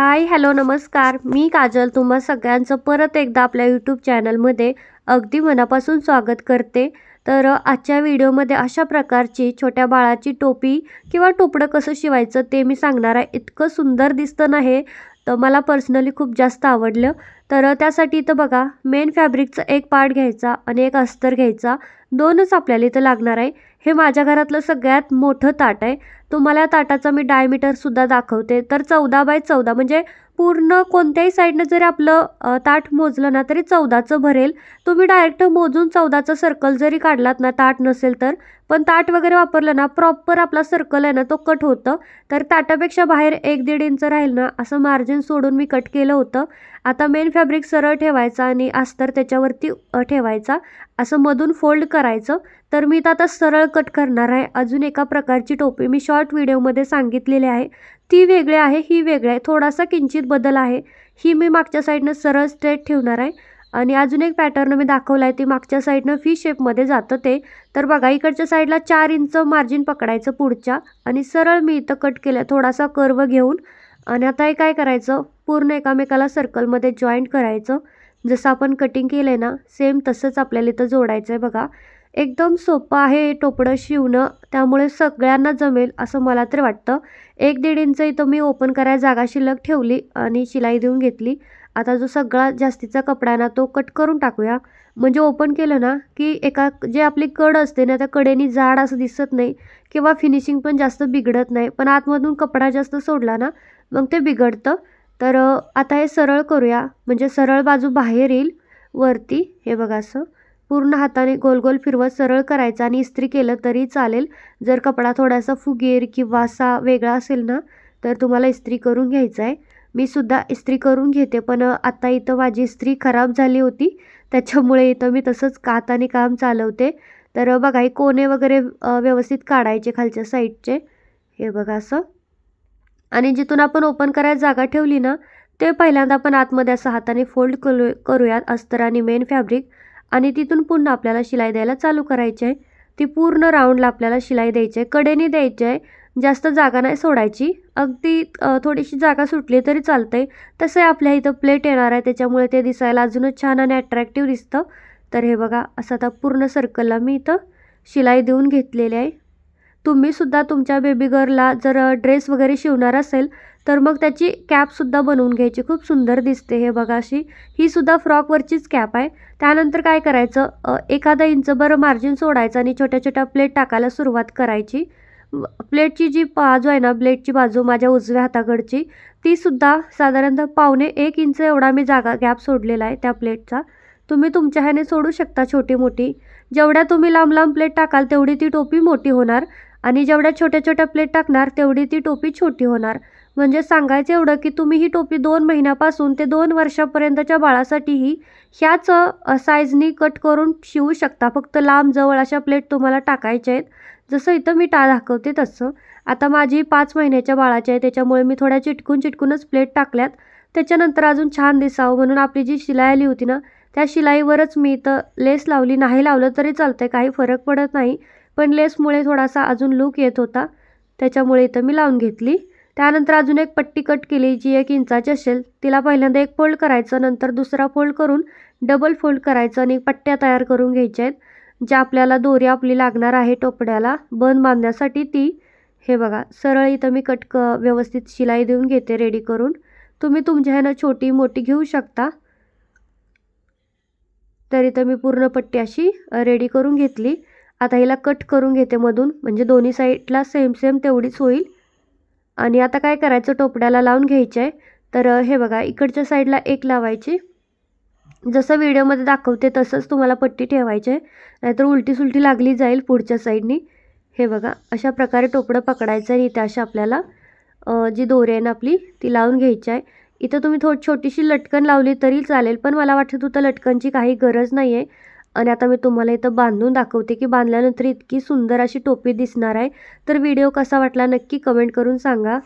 Hi hello नमस्कार. मी काजल तुम्हा सगळ्यांचं परत एकदा आपल्या यूट्यूब चॅनलमध्ये अगदी मनापासून स्वागत करते. तर आजच्या व्हिडिओमध्ये अशा प्रकारची छोट्या बाळाची टोपी किंवा टोपडं कसं शिवायचं ते मी सांगणार आहे. इतकं सुंदर दिसतं ना हे तर मला पर्सनली खूप जास्त आवडलं. तर त्यासाठी इथं बघा मेन फॅब्रिकचं एक पार्ट घ्यायचा आणि एक अस्तर घ्यायचा. दोनच आपल्याला इथं लागणार आहे. हे माझ्या घरातलं सगळ्यात मोठं ताट आहे. तुम्हाला या मी डायमीटरसुद्धा दाखवते. तर चौदा बाय चौदा म्हणजे पूर्ण कोणत्याही साईडनं जरी आपलं ताठ ताट मोजलं ना तरी चौदाचं भरेल. तुम्ही डायरेक्ट मोजून चौदाचा सर्कल जरी काढलात ना ताट नसेल तर पण ताट वगैरे वापरलं ना प्रॉपर आपला सर्कल आहे ना तो कट होतं. तर ताटापेक्षा बाहेर एक दीड इंच राहील ना असं मार्जिन सोडून मी कट केलं होतं. आता मेन फॅब्रिक सरळ ठेवायचा आणि अस्तर त्याच्यावरती ठेवायचा. असं मधून फोल्ड करायचं. तर मी तर आता सरळ कट करणार आहे. अजून एका प्रकारची टोपी मी शॉर्ट व्हिडिओमध्ये सांगितलेली आहे. ती वेगळी आहे ही वेगळी आहे. थोडासा किंचित बदल आहे. ही मी मागच्या साईडनं सरळ स्ट्रेट ठेवणार आहे. आणि अजून एक पॅटर्न मी दाखवला आहे. ती मागच्या साईडनं फी शेपमध्ये जातं ते. तर बघा इकडच्या साईडला चार इंच मार्जिन पकडायचं पुढच्या. आणि सरळ मी इथं कट केलं थोडासा कर्व घेऊन. आणि आता हे काय करायचं? पूर्ण एकामेकाला सर्कलमध्ये जॉईंट करायचं. जसं आपण कटिंग केलं आहे ना सेम तसंच आपल्याला इथं जोडायचं आहे बघा. एकदम सोपं आहे टोपडं शिवणं त्यामुळे सगळ्यांना जमेल असं मला तरी वाटतं. एक दीड इंच इथं मी ओपन करायला जागा शिल्लक ठेवली आणि शिलाई देऊन घेतली. आता जो सगळा जास्तीचा कपडा आहे ना तो कट करून टाकूया. म्हणजे ओपन केलं ना की एका जे आपली कड असते ना त्या कडेनी जाड असं दिसत नाही किंवा फिनिशिंग पण जास्त बिघडत नाही. पण आतमधून कपडा जास्त सोडला ना मग ते बिघडतं. तर आता हे सरळ करूया. म्हणजे सरळ बाजू बाहेर येईल वरती. हे बघा असं. पूर्ण हाताने गोल गोल फिरवत सरळ करायचं आणि इस्त्री केलं तरी चालेल. जर कपडा थोडासा फुगेर किंवा असा वेगळा असेल ना तर तुम्हाला इस्त्री करून घ्यायचा आहे. मी सुद्धा इस्त्री करून घेते पण आता इथं माझी इस्त्री खराब झाली होती. त्याच्यामुळे इथं मी तसंच काताने काम चालवते. तर बघा हे कोणे वगैरे व्यवस्थित काढायचे खालच्या साईडचे. हे बघा असं. आणि जिथून आपण ओपन करायला जागा ठेवली ना ते पहिल्यांदा आपण आतमध्ये असं हाताने फोल्ड करू करूयात. अस्तर आणि मेन फॅब्रिक. आणि तिथून पुन्हा आपल्याला शिलाई द्यायला चालू करायची आहे. ती पूर्ण राऊंडला आपल्याला शिलाई द्यायची आहे. कडेने द्यायची आहे. जास्त जागा नाही सोडायची. अगदी थोडीशी जागा सुटली तरी चालते तसं आपल्या इथं प्लेट येणार आहे. त्याच्यामुळे ते दिसायला अजूनच छान आणि अट्रॅक्टिव्ह दिसतं. तर हे बघा असं आता पूर्ण सर्कलला मी इथं शिलाई देऊन घेतलेली आहे. तुम्हीसुद्धा तुमच्या बेबी गर्लला जर ड्रेस वगैरे शिवणार असेल तर मग त्याची कॅपसुद्धा बनवून घ्यायची. खूप सुंदर दिसते हे बघा अशी. ही सुद्धा फ्रॉकवरचीच कॅप आहे. त्यानंतर काय करायचं? एखादा इंच बरं मार्जिन सोडायचं आणि छोट्या छोट्या प्लेट टाकायला सुरुवात करायची. प्लेटची जी बाजू आहे ना प्लेटची बाजू माझ्या उजव्या हाताकडची तीसुद्धा साधारणतः पावणे एक इंच एवढा मी जागा गॅप सोडलेला आहे त्या प्लेटचा तुम्ही तुमच्या ह्याने सोडू शकता छोटी मोठी. जेवढ्या तुम्ही लांब लांब प्लेट टाकाल तेवढी ती टोपी मोठी होणार. आणि जेवढ्या छोट्या छोट्या प्लेट टाकणार तेवढी ती टोपी छोटी होणार. म्हणजे सांगायचं एवढं की तुम्ही ही टोपी दोन महिन्यापासून ते दोन वर्षापर्यंतच्या बाळासाठीही ह्याच साईजनी कट करून शिवू शकता. फक्त लांब जवळ अशा प्लेट तुम्हाला टाकायच्या आहेत. जसं इथं मी टा दाखवते तसं. आता माझी पाच महिन्याच्या बाळाची आहे त्याच्यामुळे मी थोड्या चिटकून चिटकूनच प्लेट टाकल्यात. त्याच्यानंतर अजून छान दिसावं म्हणून आपली जी शिलाई आली होती ना त्या शिलाईवरच मी इथं लेस लावली. नाही लावलं तरी चालतंय काही फरक पडत नाही. पण लेसमुळे थोडासा अजून लूक येत होता. त्याच्यामुळे इथं मी लावून घेतली. त्यानंतर अजून एक पट्टी कट केली जी एक इंचाची असेल. तिला पहिल्यांदा एक फोल्ड करायचं नंतर दुसरा फोल्ड करून डबल फोल्ड करायचं आणि पट्ट्या तयार करून घ्यायच्या आहेत. ज्या आपल्याला दोरी आपली लागणार आहे टोपड्याला बन बांधण्यासाठी ती. हे बघा सरळ इथं मी कट क व्यवस्थित शिलाई देऊन घेते रेडी करून. तुम्ही तुमच्या ह्यानं छोटी मोठी घेऊ शकता. तर इथं मी पूर्ण पट्टी अशी रेडी करून घेतली. आता हिला कट करून घेते मधून. म्हणजे दोन्ही साईडला सेम सेम तेवढीच होईल. आणि आता काय करायचं? टोपड्याला लावून घ्यायचं आहे तर हे बघा इकडच्या साईडला एक लावायची. जसं व्हिडिओमध्ये दाखवते तसंच तुम्हाला पट्टी ठेवायची. आहे नाहीतर उलटी सुलटी लागली जाईल पुढच्या साईडनी हे बघा अशा प्रकारे टोपडं पकडायचं आणि इथे अशा आपल्याला जी दोरी आहे ना आपली ती लावून घ्यायची आहे. इथं तुम्ही थोडी छोटीशी लटकन लावली तरी चालेल पण मला वाटतं होतं लटकनची काही गरज नाही आहे आणि आता मी तुम्हाला इथं बांधून दाखवते की बांधल्यानंतर इतकी सुंदर अशी टोपी दिसणार आहे. तर व्हिडिओ कसा वाटला नक्की कमेंट करून सांगा.